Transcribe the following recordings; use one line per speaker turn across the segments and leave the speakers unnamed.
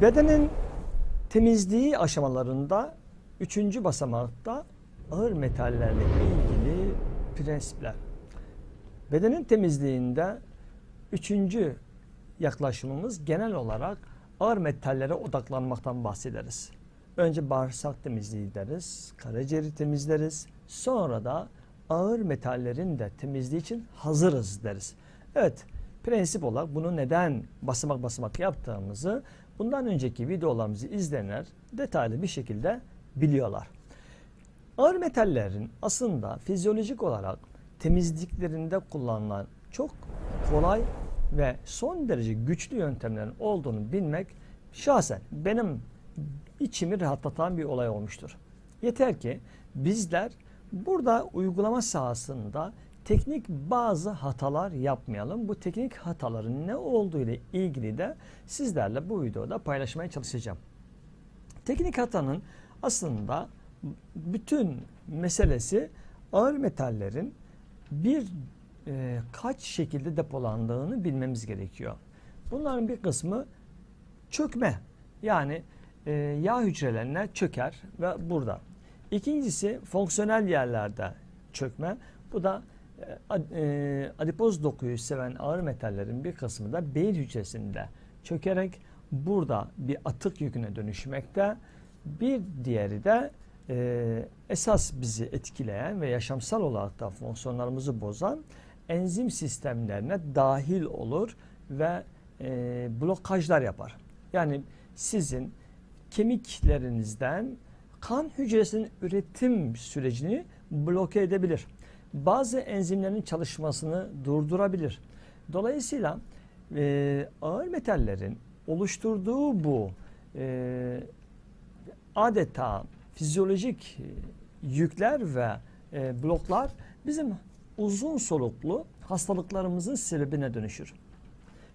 Bedenin temizliği aşamalarında üçüncü basamakta ağır metallerle ilgili prensipler. Bedenin temizliğinde üçüncü yaklaşımımız genel olarak ağır metallere odaklanmaktan bahsederiz. Önce bağırsak temizliği deriz, karaciğeri temizleriz. Sonra da ağır metallerin de temizliği için hazırız deriz. Evet, prensip olarak bunu neden basamak basamak yaptığımızı bundan önceki videolarımızı izleyenler detaylı bir şekilde biliyorlar. Ağır metallerin aslında fizyolojik olarak temizliklerinde kullanılan çok kolay ve son derece güçlü yöntemlerin olduğunu bilmek şahsen benim içimi rahatlatan bir olay olmuştur. Yeter ki bizler burada uygulama sahasında teknik bazı hatalar yapmayalım. Bu teknik hataların ne olduğu ile ilgili de sizlerle bu videoda paylaşmaya çalışacağım. Teknik hatanın aslında bütün meselesi ağır metallerin bir e, kaç şekilde depolandığını bilmemiz gerekiyor. Bunların bir kısmı çökme yani e, yağ hücrelerine çöker ve burada. İkincisi fonksiyonel yerlerde çökme. Bu da adipoz dokuyu seven ağır metallerin bir kısmı da beyin hücresinde çökerek burada bir atık yüküne dönüşmekte. Bir diğeri de e, esas bizi etkileyen ve yaşamsal olarak da fonksiyonlarımızı bozan enzim sistemlerine dahil olur ve e, blokajlar yapar. Yani sizin kemiklerinizden kan hücresinin üretim sürecini bloke edebilir. Bazı enzimlerin çalışmasını durdurabilir. Dolayısıyla e, ağır metallerin oluşturduğu bu e, adeta fizyolojik e, yükler ve e, bloklar bizim uzun soluklu hastalıklarımızın sebebine dönüşür.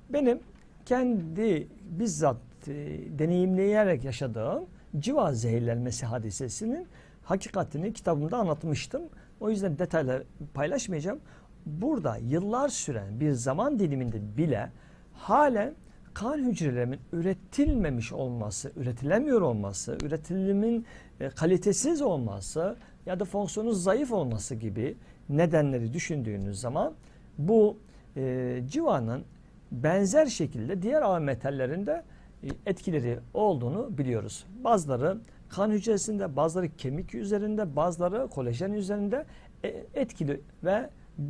Benim kendi bizzat e, deneyimleyerek yaşadığım civa zehirlenmesi hadisesinin hakikatini kitabımda anlatmıştım. O yüzden detayları paylaşmayacağım. Burada yıllar süren bir zaman diliminde bile halen kan hücrelerimin üretilmemiş olması, üretilemiyor olması, üretilimin e, kalitesiz olması ya da fonksiyonu zayıf olması gibi nedenleri düşündüğünüz zaman bu e, civanın benzer şekilde diğer ağır metallerinde e, etkileri olduğunu biliyoruz. Bazıları kan hücresinde, bazıları kemik üzerinde, bazıları kolajen üzerinde e, etkili ve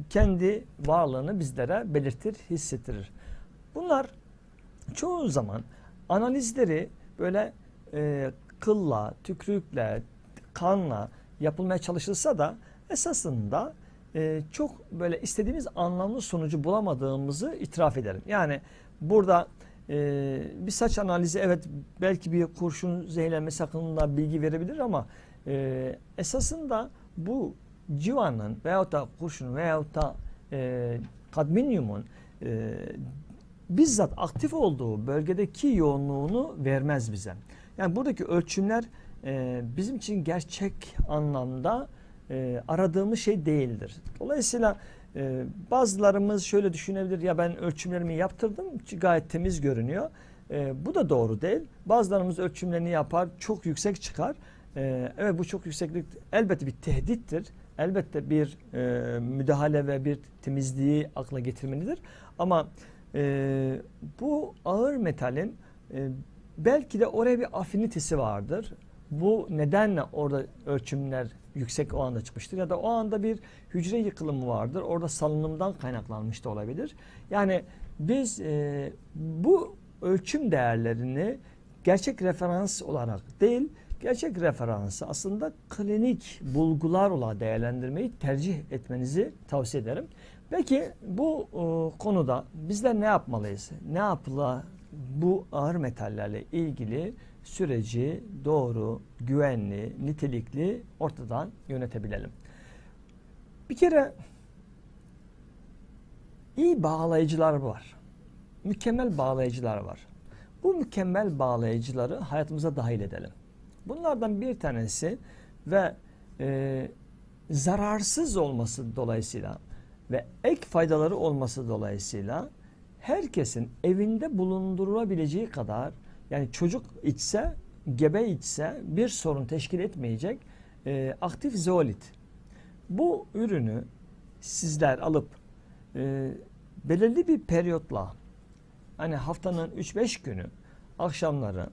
kendi varlığını bizlere belirtir, hissettirir. Bunlar çoğu zaman analizleri böyle e, kılla, tükrükle, kanla yapılmaya çalışılsa da esasında e, çok böyle istediğimiz anlamlı sonucu bulamadığımızı itiraf ederim. Yani burada e, bir saç analizi evet belki bir kurşun zehirlenmesi hakkında bilgi verebilir ama e, esasında bu civanın veyahut da kurşun veyahut da e, kadminyumun e, bizzat aktif olduğu bölgedeki yoğunluğunu vermez bize. Yani buradaki ölçümler e, bizim için gerçek anlamda e, aradığımız şey değildir. Dolayısıyla e, bazılarımız şöyle düşünebilir ya ben ölçümlerimi yaptırdım gayet temiz görünüyor. E, bu da doğru değil. Bazılarımız ölçümlerini yapar çok yüksek çıkar. E, evet bu çok yükseklik elbette bir tehdittir. Elbette bir e, müdahale ve bir temizliği akla getirmelidir. Ama e, bu ağır metalin e, belki de oraya bir afinitesi vardır. Bu nedenle orada ölçümler yüksek o anda çıkmıştır ya da o anda bir hücre yıkılımı vardır. Orada salınımdan kaynaklanmış da olabilir. Yani biz e, bu ölçüm değerlerini gerçek referans olarak değil, gerçek referansı aslında klinik bulgular olarak değerlendirmeyi tercih etmenizi tavsiye ederim. Peki bu e, konuda bizler ne yapmalıyız? Ne yapıla bu ağır metallerle ilgili süreci doğru, güvenli, nitelikli ortadan yönetebilelim. Bir kere iyi bağlayıcılar var. Mükemmel bağlayıcılar var. Bu mükemmel bağlayıcıları hayatımıza dahil edelim. Bunlardan bir tanesi ve e, zararsız olması dolayısıyla ve ek faydaları olması dolayısıyla herkesin evinde bulundurulabileceği kadar yani çocuk içse, gebe içse bir sorun teşkil etmeyecek e, aktif zeolit. Bu ürünü sizler alıp e, belirli bir periyotla hani haftanın 3-5 günü akşamları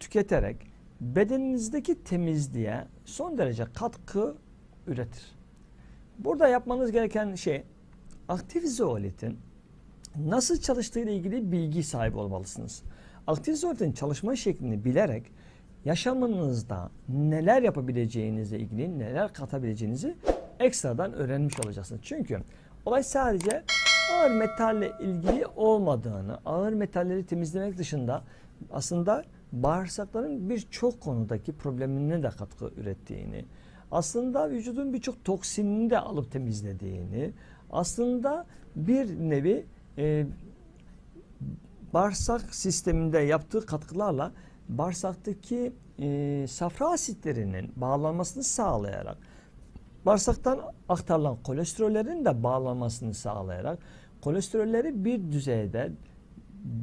tüketerek bedeninizdeki temizliğe son derece katkı üretir. Burada yapmanız gereken şey aktif zeolitin nasıl çalıştığı ile ilgili bilgi sahibi olmalısınız. Aktif zeolitin çalışma şeklini bilerek yaşamınızda neler yapabileceğinizle ilgili neler katabileceğinizi ekstradan öğrenmiş olacaksınız. Çünkü olay sadece ağır metalle ilgili olmadığını, ağır metalleri temizlemek dışında aslında bağırsakların birçok konudaki problemine de katkı ürettiğini, aslında vücudun birçok toksinini de alıp temizlediğini, aslında bir nevi e, bağırsak sisteminde yaptığı katkılarla bağırsaktaki e, safra asitlerinin bağlanmasını sağlayarak bağırsaktan aktarılan kolesterollerin de bağlanmasını sağlayarak kolesterolleri bir düzeyde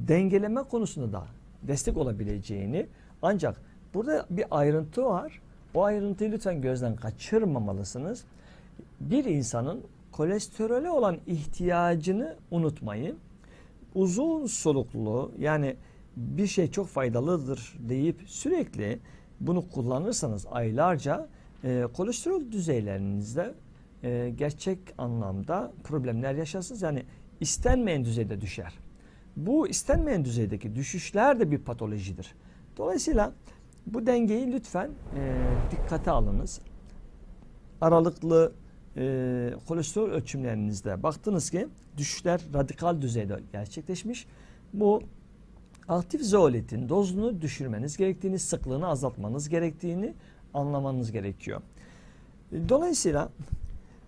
dengeleme konusunda da destek olabileceğini ancak burada bir ayrıntı var. O ayrıntıyı lütfen gözden kaçırmamalısınız. Bir insanın kolesterole olan ihtiyacını unutmayın. Uzun soluklu yani bir şey çok faydalıdır deyip sürekli bunu kullanırsanız aylarca e, kolesterol düzeylerinizde e, gerçek anlamda problemler yaşarsınız. Yani istenmeyen düzeyde düşer. Bu istenmeyen düzeydeki düşüşler de bir patolojidir. Dolayısıyla bu dengeyi lütfen e, dikkate alınız. Aralıklı e, kolesterol ölçümlerinizde baktınız ki düşüşler radikal düzeyde gerçekleşmiş. Bu aktif zeolitin dozunu düşürmeniz gerektiğini, sıklığını azaltmanız gerektiğini anlamanız gerekiyor. Dolayısıyla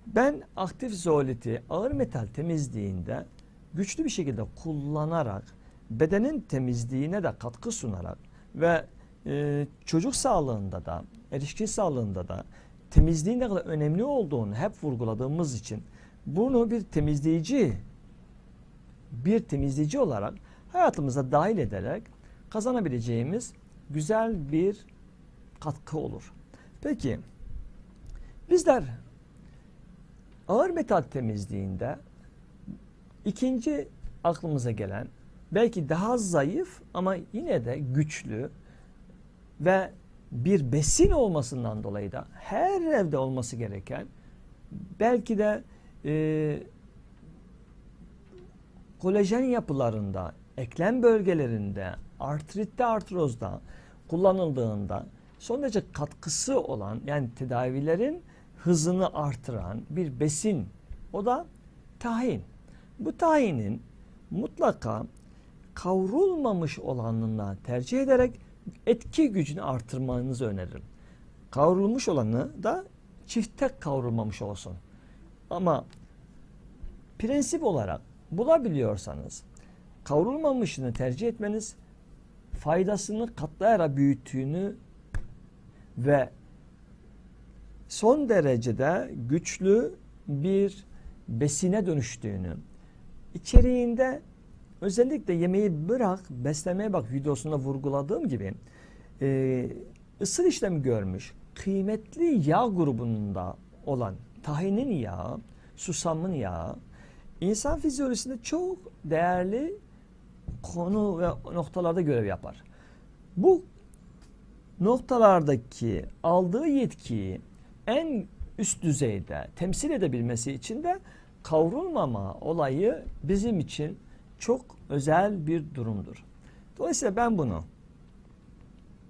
ben aktif zeoliti ağır metal temizliğinde güçlü bir şekilde kullanarak bedenin temizliğine de katkı sunarak ve e, çocuk sağlığında da erişkin sağlığında da temizliğin ne kadar önemli olduğunu hep vurguladığımız için bunu bir temizleyici bir temizleyici olarak hayatımıza dahil ederek kazanabileceğimiz güzel bir katkı olur. Peki bizler ağır metal temizliğinde ikinci aklımıza gelen belki daha zayıf ama yine de güçlü ve bir besin olmasından dolayı da her evde olması gereken belki de e, kolajen yapılarında, eklem bölgelerinde, artritte, artrozda kullanıldığında son derece katkısı olan yani tedavilerin hızını artıran bir besin o da tahin. Bu tahinin mutlaka kavrulmamış olanına tercih ederek etki gücünü artırmanızı öneririm. Kavrulmuş olanı da çifte kavrulmamış olsun. Ama prensip olarak bulabiliyorsanız kavrulmamışını tercih etmeniz faydasını katlayarak büyüttüğünü ve son derecede güçlü bir besine dönüştüğünü içeriğinde özellikle yemeği bırak beslemeye bak videosunda vurguladığım gibi e, ısır işlemi görmüş kıymetli yağ grubunda olan tahinin yağı, susamın yağı insan fizyolojisinde çok değerli konu ve noktalarda görev yapar. Bu noktalardaki aldığı yetkiyi en üst düzeyde temsil edebilmesi için de kavrulmama olayı bizim için çok özel bir durumdur. Dolayısıyla ben bunu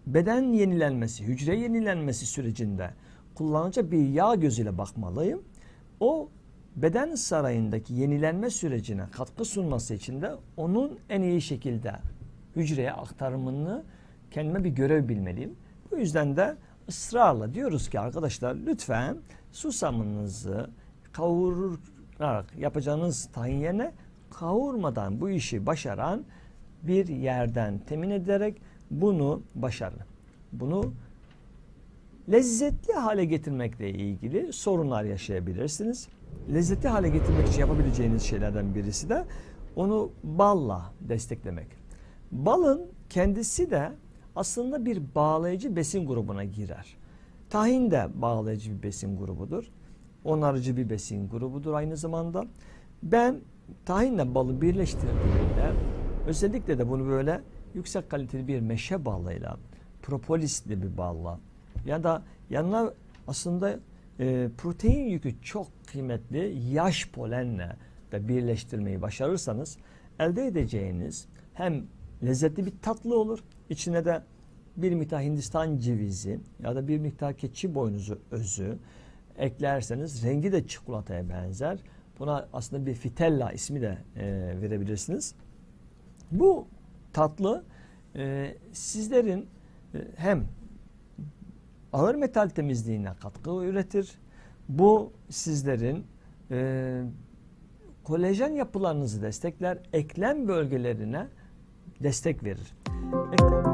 beden yenilenmesi, hücre yenilenmesi sürecinde kullanıcı bir yağ gözüyle bakmalıyım. O beden sarayındaki yenilenme sürecine katkı sunması için de onun en iyi şekilde hücreye aktarımını kendime bir görev bilmeliyim. Bu yüzden de ısrarla diyoruz ki arkadaşlar lütfen susamınızı kavurarak yapacağınız tahin yerine kavurmadan bu işi başaran bir yerden temin ederek bunu başarın. Bunu lezzetli hale getirmekle ilgili sorunlar yaşayabilirsiniz. Lezzetli hale getirmek için yapabileceğiniz şeylerden birisi de onu balla desteklemek. Balın kendisi de aslında bir bağlayıcı besin grubuna girer. Tahin de bağlayıcı bir besin grubudur. Onarıcı bir besin grubudur aynı zamanda. Ben tahinle balı birleştirdiğimde özellikle de bunu böyle yüksek kaliteli bir meşe balıyla, propolisli bir balla ya da yanına aslında e, protein yükü çok kıymetli yaş polenle de birleştirmeyi başarırsanız elde edeceğiniz hem lezzetli bir tatlı olur. İçine de bir miktar Hindistan cevizi ya da bir miktar keçi boynuzu özü eklerseniz rengi de çikolataya benzer. Buna aslında bir fitella ismi de e, verebilirsiniz. Bu tatlı e, sizlerin e, hem ağır metal temizliğine katkı üretir. Bu sizlerin e, kolajen yapılarınızı destekler, eklem bölgelerine destek verir. Eklem